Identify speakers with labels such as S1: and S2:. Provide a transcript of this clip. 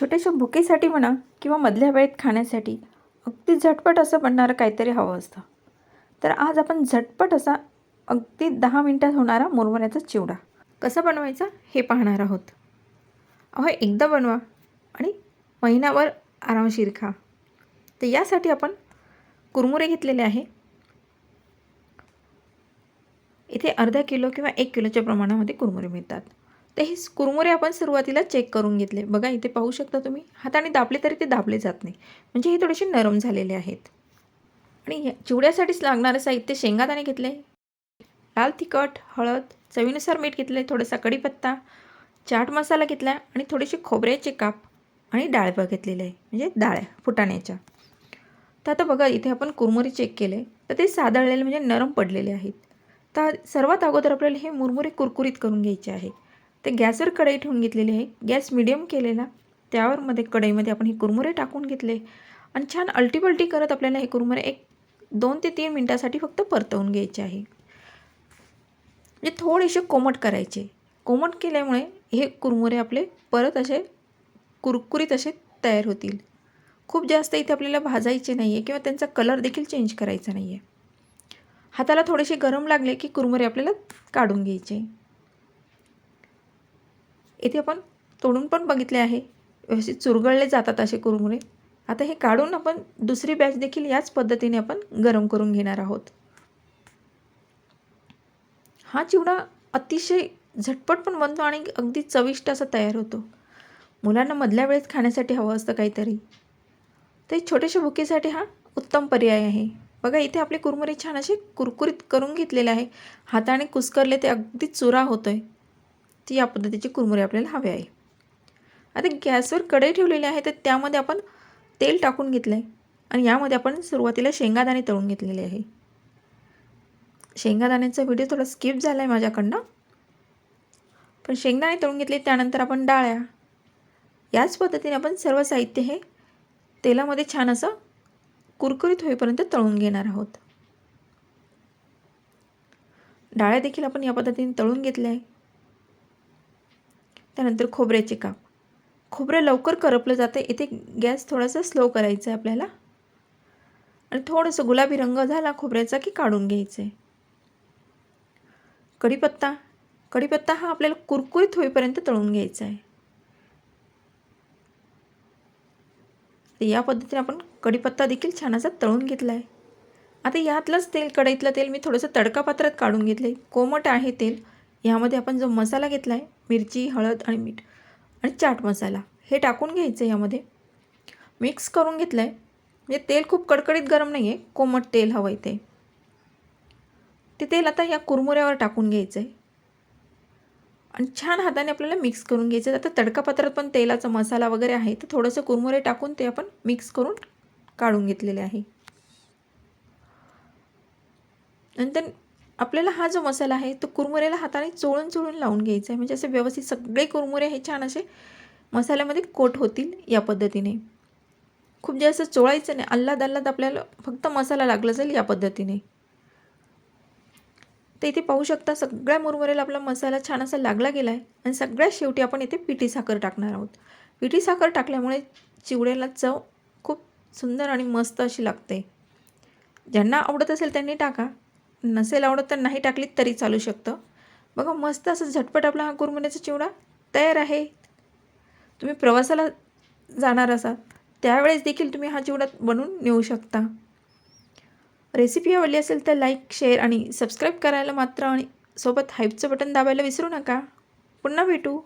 S1: छोट्याशा भुकेसाठी म्हणा किंवा मधल्या वेळेत खाण्यासाठी अगदी झटपट असं बनणारं काहीतरी हवं असतं. तर आज आपण झटपट असा अगदी दहा मिनटात होणारा मुरमुऱ्याचा चिवडा. कसा बनवायचा हे पाहणार आहोत. अहो एकदा बनवा आणि महिनाभर आरामशीर खा. तर यासाठी आपण कुरमुरे घेतलेले आहे. इथे अर्धा किलो किंवा एक किलोच्या प्रमाणामध्ये कुरमुरे मिळतात. तर हे कुरमुरे आपण सुरुवातीला चेक करून घेतले. बघा इथे पाहू शकता तुम्ही. हाताने दाबले तरी ते दाबले जात नाही. म्हणजे हे थोडेसे नरम झालेले आहेत. आणि चिवड्यासाठीच लागणारं साहित्य शेंगादाणे घेतले. लाल तिखट हळद चवीनुसार मीठ घेतले थोडासा कढीपत्ता चाट मसाला घेतला आणि थोडेसे खोबऱ्याचे काप आणि डाळबा घेतलेले. आहे म्हणजे डाळ फुटाण्याच्या. तर आता बघा इथे आपण कुरमुरे चेक केले. तर ते सादळलेले म्हणजे नरम पडलेले आहेत. तर सर्वात अगोदर आपल्याला हे मुरमुरे कुरकुरीत करून घ्यायचे आहे. ते गॅसवर कढई ठेवून घेतलेली आहे. गॅस मिडियम केलेला. त्यावर मध्ये कढईमध्ये आपण हे कुरमुरे टाकून घेतले. आणि छान अल्टीपल्टी करत आपल्याला हे कुरमुरे एक दोन ते तीन मिनटासाठी फक्त परतवून घ्यायचे आहे. म्हणजे थोडेसे कोमट करायचे. कोमट केल्यामुळे हे कुरमुरे आपले परत असे कुरकुरीत असे तयार होतील. खूप जास्त इथे आपल्याला भाजायचे नाही आहे किंवा त्यांचा कलर देखील चेंज करायचा नाही आहे हाताला थोडेसे गरम लागले की कुरमुरे आपल्याला काढून घ्यायचे. इथे आपण तोडून पण बघितले आहे. व्यवस्थित चुरगळले जातात असे कुरमुरे. आता हे काढून आपण दुसरी बॅच देखील याच पद्धतीने आपण गरम करून घेणार आहोत. हा चिवडा अतिशय झटपट पण बनतो आणि अगदी चविष्ट असा तयार होतो. मुलांना मधल्या वेळेत खाण्यासाठी हवं असतं काहीतरी. तर छोट्याशा भुकेसाठी हा उत्तम पर्याय आहे. बघा इथे आपले कुरमुरे छान असे कुरकुरीत करून घेतलेले आहे. हाताने कुस्करले ते अगदी चुरा होतो आहे ती या पद्धतीची कुरमुरे आपल्याला हवे आहे. आता गॅसवर कढई ठेवलेली आहे तर त्यामध्ये आपण तेल टाकून घेतलं आहे आणि यामध्ये आपण सुरुवातीला शेंगादाणे तळून घेतलेले आहे. शेंगादाण्याचा व्हिडिओ थोडा स्किप झाला आहे माझ्याकडनं. पण शेंगदाणे तळून घेतले त्यानंतर आपण डाळ्या. याच पद्धतीने आपण सर्व साहित्य हे तेलामध्ये छान असं कुरकुरीत होईपर्यंत तळून घेणार आहोत. डाळ्या देखील आपण या पद्धतीने तळून घेतल्या आहे. त्यानंतर खोबऱ्याचे काप खोबरं लवकर करपलं जातं. इथे गॅस थोडासा स्लो करायचा आहे आपल्याला. आणि थोडंसं गुलाबी रंग झाला खोबऱ्याचा की काढून घ्यायचं आहे. कढीपत्ता. कढीपत्ता हा आपल्याला कुरकुरीत होईपर्यंत तळून घ्यायचा आहे. तर या पद्धतीने आपण कढीपत्ता देखील छान असा तळून घेतला आहे आता यातलंच तेल कढईतलं तेल मी थोडंसं तडका पात्रात काढून घेतलं आहे कोमट आहे तेल. यामध्ये आपण जो मसाला घेतला आहे मिरची हळद आणि मीठ आणि चाट मसाला हे टाकून घ्यायचं आहे यामध्ये. मिक्स करून घेतलं आहे म्हणजे तेल खूप कडकडीत गरम नाही आहे कोमट तेल हवं आहे ते. ते तेल आता या कुरमुऱ्यावर टाकून घ्यायचं आहे आणि छान हाताने आपल्याला मिक्स करून घ्यायचं आहे आता तडकापात्रात पण तेलाचा मसाला वगैरे आहे तर थोडंसं कुरमुरे टाकून ते आपण मिक्स करून काढून घेतलेले आहे. नंतर आपल्याला हा जो मसाला आहे तो कुरमुऱ्याला हाताने चोळून चोळून लावून घ्यायचा आहे. म्हणजे असे व्यवस्थित सगळे कुरमुरे हे छान असे मसाल्यामध्ये कोट होतील या पद्धतीने. खूप जास्त चोळायचं नाही. अल्लाद अल्लाद आपल्याला फक्त मसाला लागला जाईल या पद्धतीने. तर इथे पाहू शकता सगळ्या मुरमुऱ्याला आपला मसाला छान असा लागला गेला आहे आणि सगळ्यात शेवटी आपण इथे पिठी साखर टाकणार आहोत. पिठी साखर टाकल्यामुळे चिवड्याला चव खूप सुंदर आणि मस्त अशी लागते. ज्यांना आवडत असेल त्यांनी टाका. नसेल आवडत तर नाही टाकलीत तरी चालू शकतं. बघा मस्त असं झटपट आपला हा कुरमुऱ्याचा चिवडा तयार आहे. तुम्ही प्रवासाला जाणार असाल त्यावेळेस देखील तुम्ही हा चिवडा बनवून नेऊ शकता. रेसिपी आवडली असेल तर लाईक शेअर आणि सबस्क्राईब करायला मात्र आणि सोबत हाईपचं बटन दाबायला विसरू नका. पुन्हा भेटू.